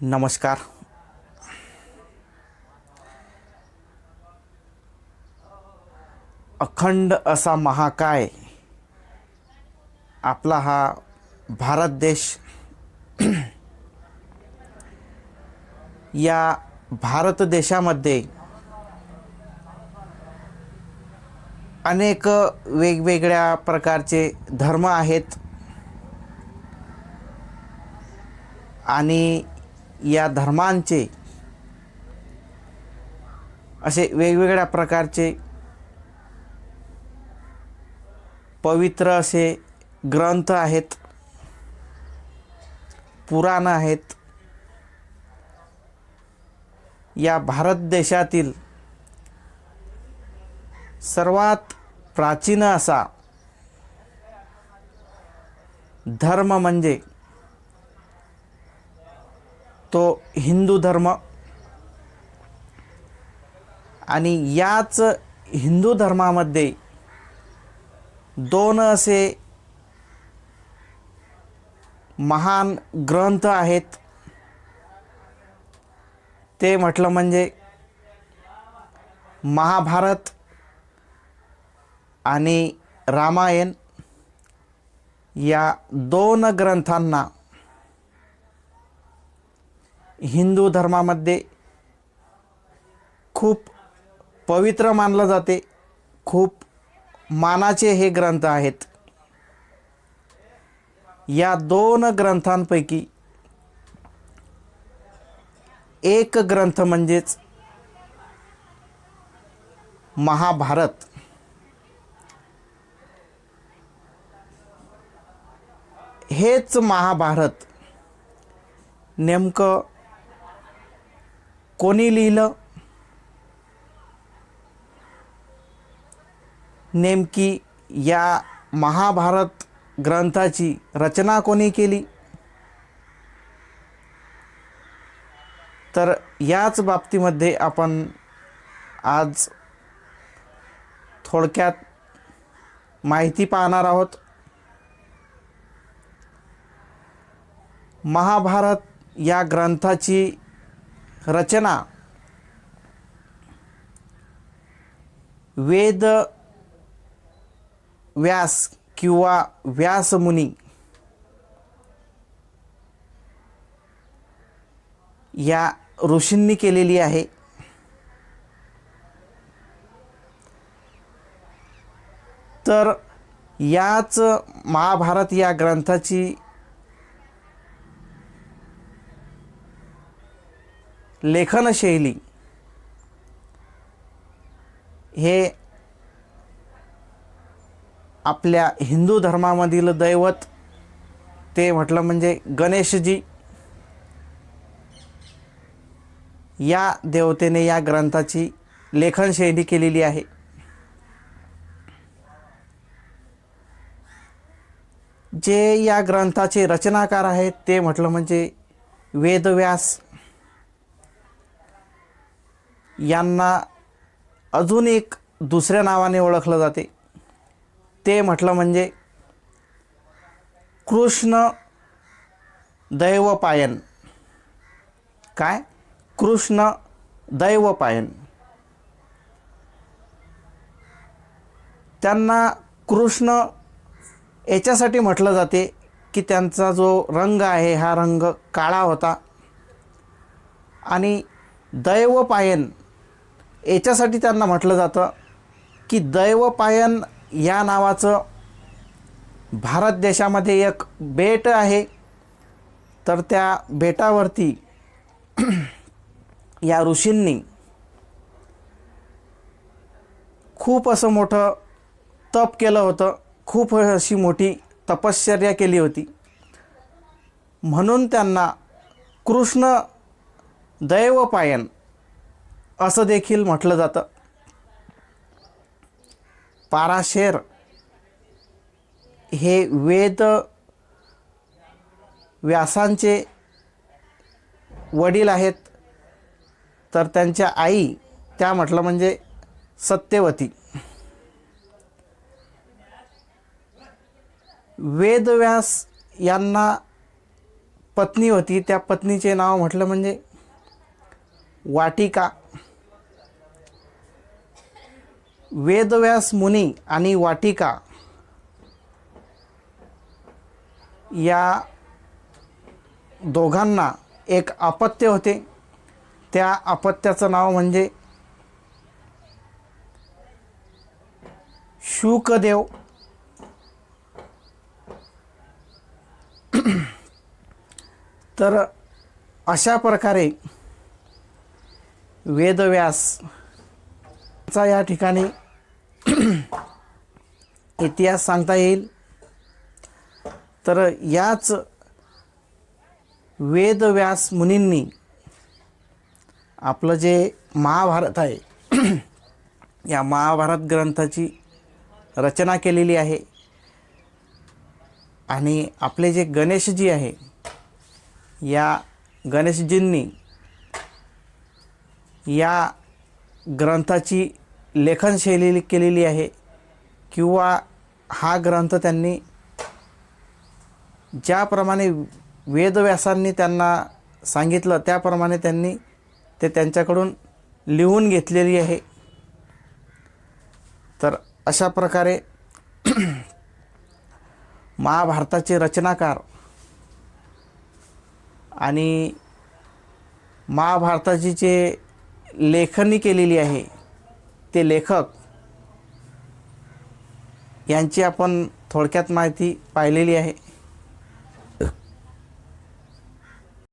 नमस्कार. अखंड असा महाकाय आपला हा भारत देश या भारत देशामध्ये अनेक वेगवेगळ्या प्रकारचे धर्म आहेत. आणि या धर्मांचे असे वेगवेगळ्या प्रकारचे पवित्र असे ग्रंथ आहेत पुराण आहेत. या भारत देशातील सर्वात प्राचीन असा धर्म म्हणजे तो हिंदू धर्म. आणि याच हिंदू धर्मामध्ये दोन असे महान ग्रंथ आहेत. ते म्हटलं म्हणजे महाभारत आणि रामायण या दोन ग्रंथांना हिंदू धर्मामध्ये खूप पवित्र मानलं जाते. खूप मानाचे हे ग्रंथ आहेत. या दोन ग्रंथांपैकी एक ग्रंथ म्हणजेच महाभारत. हेच महाभारत नेमकं कोणी लिहिलं? नेमकी या महाभारत ग्रंथाची रचना कोणी केली? तर याच बाबतीमध्ये आपण आज थोडक्यात माहिती पाहणार आहोत. महाभारत या ग्रंथाची रचना. वेद व्यास किंवा व्यासमुनी या ऋषींनी केलेली आहे. तर याच महाभारत या ग्रंथाची लेखनशैली हे आपल्या हिंदू धर्मामधील दैवत ते म्हटलं म्हणजे गणेशजी. या देवतेने या ग्रंथाची लेखनशैली केलेली आहे. जे या ग्रंथाचे रचनाकार आहेत ते म्हटलं म्हणजे वेदव्यास यांना अजून एक दुसऱ्या नावाने ओळखलं जाते. ते म्हटलं म्हणजे कृष्ण दैवपायन. काय? कृष्ण दैवपायन. त्यांना कृष्ण याच्यासाठी म्हटलं जाते की त्यांचा जो रंग आहे हा रंग काळा होता. आणि दैवपायन याच्यासाठी त्यांना म्हटलं जातं की दैवपायन या नावाचं भारत देशामध्ये एक बेट आहे. तर त्या बेटावरती या ऋषींनी खूप असं मोठं तप केलं होतं. खूप अशी मोठी तपश्चर्या केली होती. म्हणून त्यांना कृष्ण दैवपायन असं देखील म्हटलं जातं. पाराशेर हे वेद व्यासांचे वडील आहेत. तर त्यांच्या आई त्या म्हटलं म्हणजे सत्यवती. वेदव्यास यांना पत्नी होती. त्या पत्नीचे नाव म्हटलं म्हणजे वाटिका. वेदव्यास मुनी आणि वाटिका या दोघांना एक अपत्य होते. त्या अपत्याचं नाव म्हणजे शुकदेव. तर अशा प्रकारे वेदव्यास चा या ठिकाणी इतिहास सांगता येईल. तर याच वेदव्यास मुनींनी आपलं जे महाभारत आहे या महाभारत ग्रंथाची रचना केलेली आहे. आणि आपले जे गणेशजी आहे या गणेशजींनी या ग्रंथाची लेखनशैली केलेली आहे किंवा हा ग्रंथ त्यांनी ज्याप्रमाणे वेदव्यासांनी त्यांना सांगितलं त्याप्रमाणे त्यांनी ते त्यांच्याकडून लिहून घेतलेली आहे. तर अशा प्रकारे महाभारताचे रचनाकार आणि महाभारताची जे लेखनी केलेली आहे. ते लेखक यांची आपण थोडक्यात माहिती पाहिलेली आहे.